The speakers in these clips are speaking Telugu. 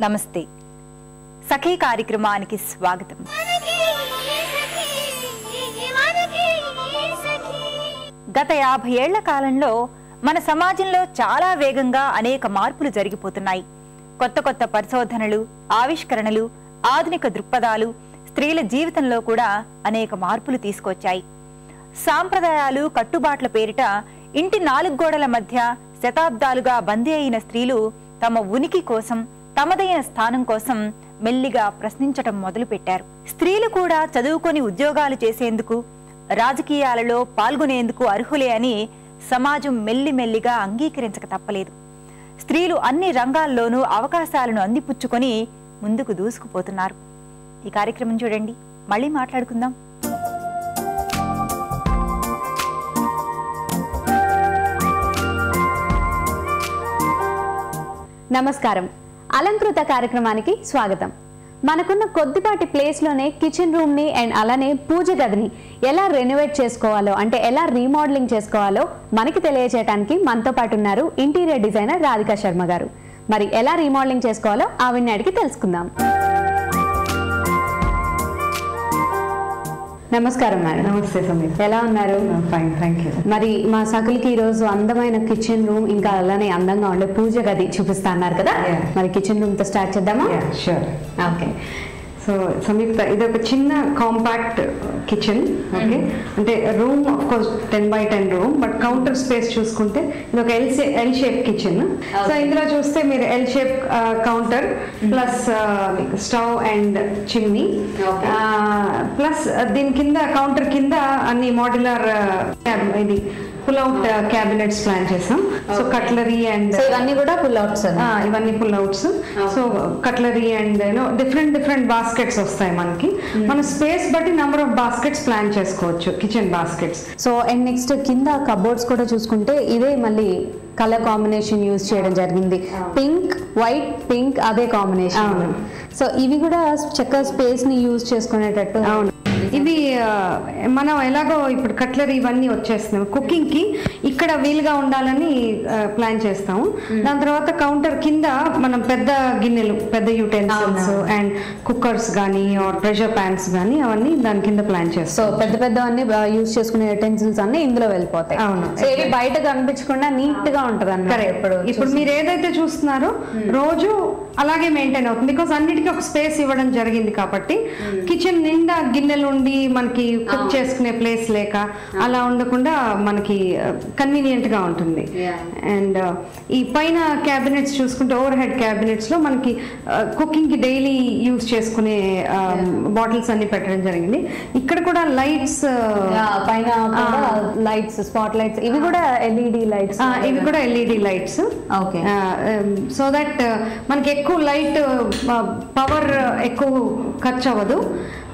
నమస్తే. సఖీ కార్యక్రమానికి స్వాగతం. గత యాభై ఏళ్ళ కాలంలో మన సమాజంలో చాలా వేగంగా అనేక మార్పులు జరిగిపోతున్నాయి. కొత్త కొత్త పరిశోధనలు ఆవిష్కరణలు ఆధునిక దృక్పథాలు స్త్రీల జీవితంలో కూడా అనేక మార్పులు తీసుకొచ్చాయి. సాంప్రదాయాలు కట్టుబాట్ల పేరిట ఇంటి నాలుగు గోడల మధ్య శతాబ్దాలుగా బందీ అయిన స్త్రీలు తమ ఉనికి కోసం తమదైన స్థానం కోసం మెల్లిగా ప్రశ్నించటం మొదలుపెట్టారు. స్త్రీలు కూడా చదువుకొని ఉద్యోగాలు చేసేందుకు రాజకీయాలలో పాల్గొనేందుకు అర్హులే అని సమాజం మెల్లిమెల్లిగా అంగీకరించక తప్పలేదు. స్త్రీలు అన్ని రంగాల్లోనూ అవకాశాలను అందిపుచ్చుకొని ముందుకు దూసుకుపోతున్నారు. ఈ కార్యక్రమం చూడండి. మళ్ళీ మాట్లాడుకుందాం. నమస్కారం. అలంకృత కార్యక్రమానికి స్వాగతం. మనకున్న కొద్దిపాటి ప్లేస్లోనే కిచెన్ రూమ్ని అండ్ అలానే పూజ గదిని ఎలా రెనోవేట్ చేసుకోవాలో అంటే ఎలా రీమోడలింగ్ చేసుకోవాలో మనకి తెలియజేయడానికి మనతో పాటు ఉన్నారు ఇంటీరియర్ డిజైనర్ రాధికా శర్మ గారు. మరి ఎలా రీమోడలింగ్ చేసుకోవాలో ఆవిడ్ని అడిగి తెలుసుకుందాం. నమస్కారం మేడం. నమస్తే సమీర్ ఎలా ఉన్నారు? Fine thank you. మరి మా సకులకి ఈ రోజు అందమైన కిచెన్ రూమ్ ఇంకా అలానే అందంగా ఉండే పూజ గది చూపిస్తా అన్నారు కదా. మరి కిచెన్ రూమ్తో స్టార్ట్ చేద్దామా? Sure okay. సో సంయుక్త ఇది ఒక చిన్న కాంపాక్ట్ కిచెన్ ఓకే అంటే room of course ten by ten room but counter space చూసుకుంటే ఇది ఒక L L shape kitchen so ఇందులో చూస్తే మీరు L shape counter plus stove and chimney. Plus దీని కింద కౌంటర్ కింద అన్ని మాడ్యులర్ ఇది పుల్ అవుట్ క్యాబినెట్స్ ప్లాన్ చేసాం. సో కట్లరీ అండ్ సో ఇవన్నీ కూడా పుల్ అవుట్స్ ఆ, ఇవన్నీ pull outs so cutlery and different different baskets వస్తాయి మనకి. మన స్పేస్ బట్టి నెంబర్ ఆఫ్ బాస్కెట్స్ ప్లాన్ చేసుకోవచ్చు kitchen baskets so and next కింద కబోర్డ్స్ కూడా చూసుకుంటే ఇదే మళ్ళీ కలర్ కాంబినేషన్ యూజ్ చేయడం జరిగింది. పింక్ వైట్ పింక్ అదే కాంబినేషన్ అవును. సో ఇవి కూడా చక్కగా స్పేస్ని యూజ్ చేసుకునేటట్టు ఇది మనం ఎలాగో ఇప్పుడు కట్లరీ ఇవన్నీ వచ్చేస్తున్నాయి. కుకింగ్కి ఇక్కడ వీలుగా ఉండాలని ప్లాన్ చేస్తాము. దాని తర్వాత కౌంటర్ కింద మనం పెద్ద గిన్నెలు పెద్ద యూటెన్సిల్స్ అండ్ కుక్కర్స్ కానీ ఆర్ ప్రెషర్ ప్యాన్స్ కానీ అవన్నీ దాని కింద ప్లాన్ సో చేస్తాం పెద్ద పెద్ద అన్ని యూజ్ చేసుకునే యూటెన్సిల్స్ అన్ని ఇందులో వెళ్ళిపోతాయి. అవును. సో ఇవి బయట కనిపించకుండా నీట్గా ఉంటది ఇప్పుడు ఇప్పుడు మీరు ఏదైతే చూస్తున్నారో రోజు అలాగే మెయింటైన్ అవుతుంది. బికాస్ అన్నిటికీ ఒక స్పేస్ ఇవ్వడం జరిగింది కాబట్టి కిచెన్ నిండా గిన్నెలు ఉండి మనకి కుక్ చేసుకునే ప్లేస్ లేక అలా ఉండకుండా మనకి కన్వీనియంట్గా ఉంటుంది. అండ్ ఈ పైన క్యాబినెట్స్ చూసుకుంటే ఓవర్ హెడ్ క్యాబినెట్స్లో మనకి కుకింగ్కి డైలీ యూజ్ చేసుకునే బాటిల్స్ అన్ని పెట్టడం జరిగింది. ఇక్కడ కూడా లైట్స్ పైన లైట్స్ స్పాట్ లైట్స్ ఇవి కూడా ఎల్ఈడి లైట్స్ ఇవి కూడా LED lights okay so that మనకి ఎక్కువ లైట్ పవర్ ఎక్కువ ఖర్చు అవ్వదు.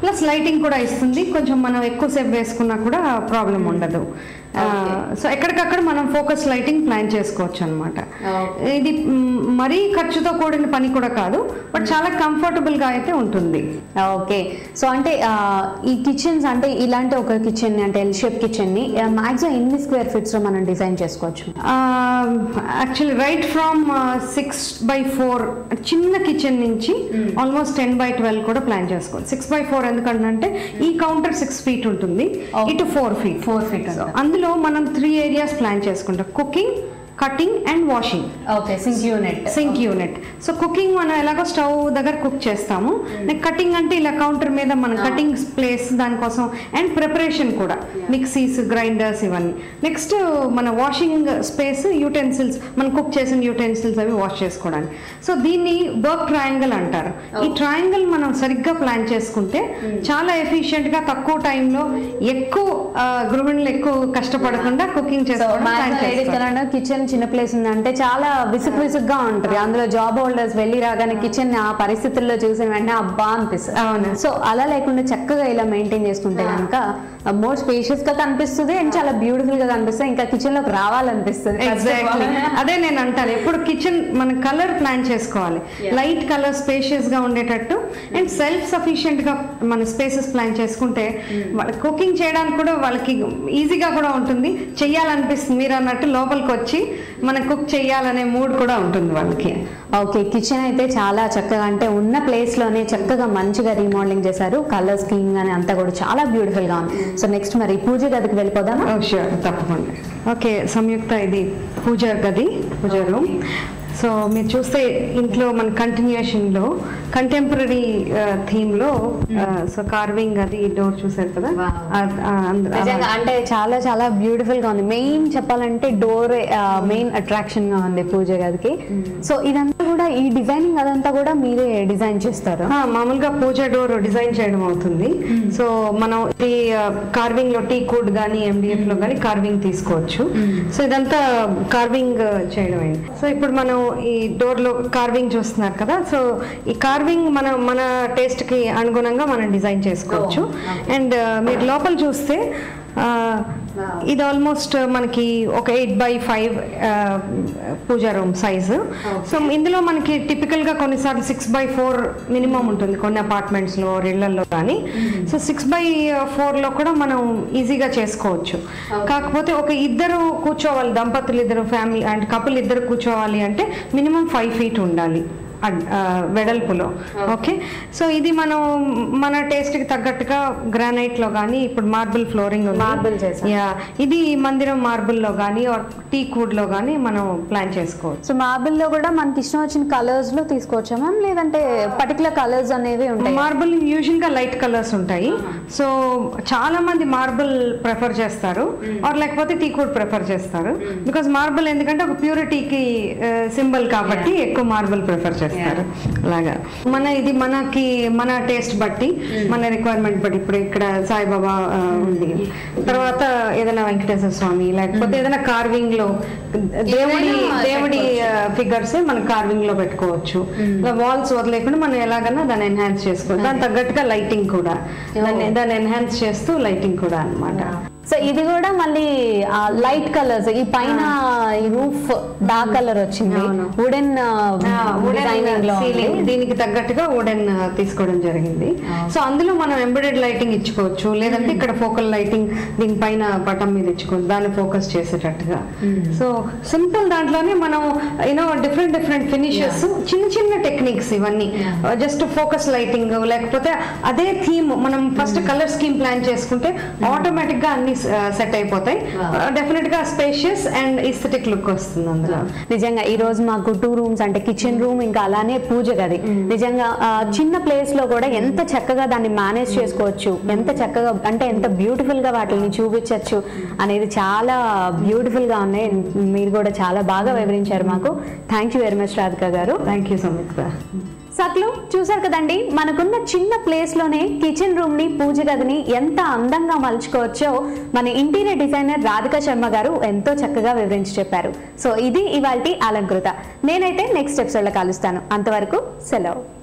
ప్లస్ లైటింగ్ కూడా ఇస్తుంది. కొంచెం మనం ఎక్కువసేపు వేసుకున్నా కూడా ప్రాబ్లం ఉండదు. సో ఎక్కడికక్కడ మనం ఫోకస్ లైటింగ్ ప్లాన్ చేసుకోవచ్చు అనమాట. ఇది మరీ ఖర్చుతో కూడిన పని కూడా కాదు బట్ చాలా comfortable గా అయితే ఉంటుంది. ఓకే. సో అంటే ఈ కిచెన్స్ అంటే ఇలాంటి ఒక కిచెన్ అంటే ఎల్ షేప్ కిచెన్ని మాక్సిమం ఎన్ని స్క్వేర్ ఫీట్స్లో మనం డిజైన్ చేసుకోవచ్చు? Actually right from six by four చిన్న కిచెన్ నుంచి ఆల్మోస్ట్ టెన్ బై ట్వెల్వ్ కూడా ప్లాన్ చేసుకోవాలి. సిక్స్ బై ఫోర్ ఎందుకంటే ఈ కౌంటర్ సిక్స్ ఫీట్ ఉంటుంది. ఇటు ఫోర్ ఫీట్ Four feet ఉంటుంది. ఇందులో మనం త్రీ ఏరియాస్ ప్లాన్ చేసుకుంటాం. Cooking cutting and washing okay sink unit sink unit so cooking మనం ఎలాగో స్టవ్ దగ్గర కుక్ చేస్తాము. కటింగ్ అంటే ఇలా కౌంటర్ మీద మనం కటింగ్ ప్లేస్ దానికోసం అండ్ ప్రిపరేషన్ కూడా. మిక్సీస్ గ్రైండర్స్ ఇవన్నీ. నెక్స్ట్ మన వాషింగ్ స్పేస్ యూటెన్సిల్స్ మనం కుక్ చేసిన యూటెన్సిల్స్ అవి వాష్ చేసుకోవడానికి. సో దీన్ని వర్క్ ట్రయాంగిల్ అంటారు. ఈ ట్రయాంగిల్ మనం సరిగ్గా ప్లాన్ చేసుకుంటే చాలా ఎఫిషియెంట్గా తక్కువ టైంలో ఎక్కువ గృహిణులు ఎక్కువ కష్టపడకుండా కుకింగ్ చేసుకోవడం కిచెన్ చిన్న ప్లేస్ ఉందంటే చాలా విసుగు విసుగ్గా ఉంటుంది. అందులో జాబ్ హోల్డర్స్ వెళ్ళి రాగానే కిచెన్ ఆ పరిస్థితుల్లో చూసిన వెంటనే అబ్బా అనిపిస్తుంది. అవును. సో అలా లేకుండా చక్కగా ఇలా మెయింటైన్ చేసుకుంటే కనుక మోర్ స్పేషియస్గా కనిపిస్తుంది అండ్ చాలా బ్యూటిఫుల్గా కనిపిస్తుంది. ఇంకా కిచెన్లోకి రావాలనిపిస్తుంది. ఎగ్జాక్ట్లీ అదే నేను అంటాను. ఎప్పుడు కిచెన్ మన కలర్ ప్లాన్ చేసుకోవాలి. లైట్ కలర్ స్పేషియస్గా ఉండేటట్టు అండ్ సెల్ఫ్ సఫిషియెంట్గా మన స్పేసెస్ ప్లాన్ చేసుకుంటే కుకింగ్ చేయడానికి కూడా వాళ్ళకి ఈజీగా కూడా ఉంటుంది. చెయ్యాలనిపిస్తుంది. మీరు అన్నట్టు లోపలికి వచ్చి మనం కుక్ చేయాలనే మూడ్ కూడా ఉంటుంది వాళ్ళకి. ఓకే కిచెన్ అయితే చాలా చక్కగా అంటే ఉన్న ప్లేస్లోనే చక్కగా మంచిగా రీమోడలింగ్ చేశారు. కలర్ స్కీమ్ కానీ అంతా కూడా చాలా బ్యూటిఫుల్గా ఉంది. సో నెక్స్ట్ మరి పూజ గదికి వెళ్ళిపోదామా? షూర్ తప్పకుండా. ఓకే సంయుక్త ఇది పూజ గది పూజ రూమ్ సో మీరు చూస్తే ఇంట్లో మన కంటిన్యూషన్లో కంటెంపరీ థీమ్లో సో కార్వింగ్ అది డోర్ చూసారు కదా? అంటే చాలా చాలా బ్యూటిఫుల్గా ఉంది. మెయిన్ చెప్పాలంటే డోర్ మెయిన్ అట్రాక్షన్గా ఉంది పూజ గదికి సో ఇదంతా కూడా ఈ డిజైనింగ్ అదంతా కూడా మీరే డిజైన్ చేస్తారు? మామూలుగా పూజ డోర్ డిజైన్ చేయడం అవుతుంది. సో మనం ఇది కార్వింగ్లో టీ కోడ్ కానీ ఎండిఎఫ్లో కానీ కార్వింగ్ తీసుకోవచ్చు. సో ఇదంతా కార్వింగ్ చేయడం అయింది సో ఇప్పుడు మనం ఈ డోర్లో కార్వింగ్ చూస్తున్నారు కదా సో ఈ కార్వింగ్ మన మన టేస్ట్కి అనుగుణంగా మనం డిజైన్ చేసుకోవచ్చు. అండ్ మీరు లోపల చూస్తే ఆ, ఇది ఆల్మోస్ట్ మనకి ఒక eight by five pooja room size so ఇందులో మనకి typical గా కొన్నిసార్లు సిక్స్ బై ఫోర్ మినిమం ఉంటుంది కొన్ని apartments లో ఇళ్ళలో కానీ సో సిక్స్ బై లో కూడా మనం ఈజీగా చేసుకోవచ్చు. కాకపోతే ఒక ఇద్దరు కూర్చోవాలి దంపతులు ఇద్దరు ఫ్యామిలీ అండ్ కపుల్ ఇద్దరు కూర్చోవాలి అంటే మినిమం ఫైవ్ ఫీట్ ఉండాలి. వెడల్పులో. ఓకే. సో ఇది మనం మన taste కి తగ్గట్టుగా గ్రానైట్లో కానీ ఇప్పుడు మార్బుల్ ఫ్లోరింగ్. యా. ఇది మందిరం మార్బుల్లో కానీ టీ కూడ్లో కానీ మనం ప్లాన్ చేసుకోవచ్చు. సో మార్బుల్లో కూడా మనకి ఇష్టం వచ్చిన కలర్స్లో తీసుకోవచ్చా మ్యామ్? లేదంటే పర్టికులర్ కలర్స్ అనేవి ఉంటాయి? మార్బుల్ యూజువల్గా లైట్ కలర్స్ ఉంటాయి. సో చాలా మంది మార్బుల్ ప్రిఫర్ చేస్తారు. ఆర్ లేకపోతే టీ కూడ్ ప్రిఫర్ చేస్తారు. బికాస్ మార్బుల్ ఎందుకంటే ఒక ప్యూరిటీకి సింబల్ కాబట్టి ఎక్కువ మార్బుల్ ప్రిఫర్ చేస్తారు. అలాగా మన ఇది మనకి మన టేస్ట్ బట్టి మన రిక్వైర్మెంట్ బట్టి ఇప్పుడు ఇక్కడ సాయిబాబా ఉంది. తర్వాత ఏదైనా వెంకటేశ్వర స్వామి లేకపోతే ఏదైనా కార్వింగ్లో దేవుడి దేవుడి ఫిగర్స్ మనం కార్వింగ్లో పెట్టుకోవచ్చు. వాల్స్ వదిలేకుండా మనం ఎలాగన్నా దాన్ని ఎన్హాన్స్ చేసుకోవచ్చు దాని తగ్గట్టుగా లైటింగ్ కూడా. దాన్ని దాన్ని ఎన్హాన్స్ చేస్తూ లైటింగ్ కూడా అన్నమాట. సో ఇది కూడా మళ్ళీ లైట్ కలర్స్ ఈ పైన ఈ రూఫ్ డార్క్ కలర్ వచ్చింది. వుడెన్ డిజైనింగ్లో ఉంది. సీలింగ్ దీనికి తగ్గట్టుగా వుడెన్ తీసుకోవడం జరిగింది. సో అందులో మనం ఎంబెడెడ్ లైటింగ్ ఇచ్చుకోవచ్చు. లేదంటే ఇక్కడ ఫోకల్ లైటింగ్ దీనిపైన పటం మీద ఇచ్చుకోవచ్చు. దాన్ని ఫోకస్ చేసేటట్టుగా. సో సింపుల్ దాంట్లోనే మనం యూనో డిఫరెంట్ డిఫరెంట్ ఫినిషెస్ చిన్న చిన్న టెక్నిక్స్ ఇవన్నీ. జస్ట్ ఫోకస్ లైటింగ్ లేకపోతే అదే థీమ్ మనం ఫస్ట్ కలర్ స్కీమ్ ప్లాన్ చేసుకుంటే ఆటోమేటిక్గా అన్ని సెట్ అయిపోతాయి. డెఫినెట్గా స్పేషియస్ అండ్ ఇస్థెటిక్ లుక్ వస్తుంది అందులో. నిజంగా ఈ రోజు మాకు టూ రూమ్స్ అంటే కిచెన్ రూమ్ ఇంకా అలానే పూజ గది నిజంగా చిన్న ప్లేస్లో కూడా ఎంత చక్కగా దాన్ని మేనేజ్ చేసుకోవచ్చు ఎంత చక్కగా అంటే ఎంత బ్యూటిఫుల్గా వాటిని చూపించవచ్చు అనేది చాలా బ్యూటిఫుల్గా ఉన్నాయి. మీరు కూడా చాలా బాగా వివరించారు మాకు. Thank you very much Radhika garu. Thank you సంయుక్త సత్లు చూసారు కదండి? మనకున్న చిన్న ప్లేస్లోనే కిచెన్ రూమ్ని పూజ గదిని ఎంత అందంగా మలుచుకోవచ్చో మన ఇంటీరియర్ డిజైనర్ రాధిక శర్మ గారు ఎంతో చక్కగా వివరించి చెప్పారు. సో ఇది ఇవాల్టి అలంకృత. నేనైతే నెక్స్ట్ ఎపిసోడ్లో కలుస్తాను. అంతవరకు సెలవు.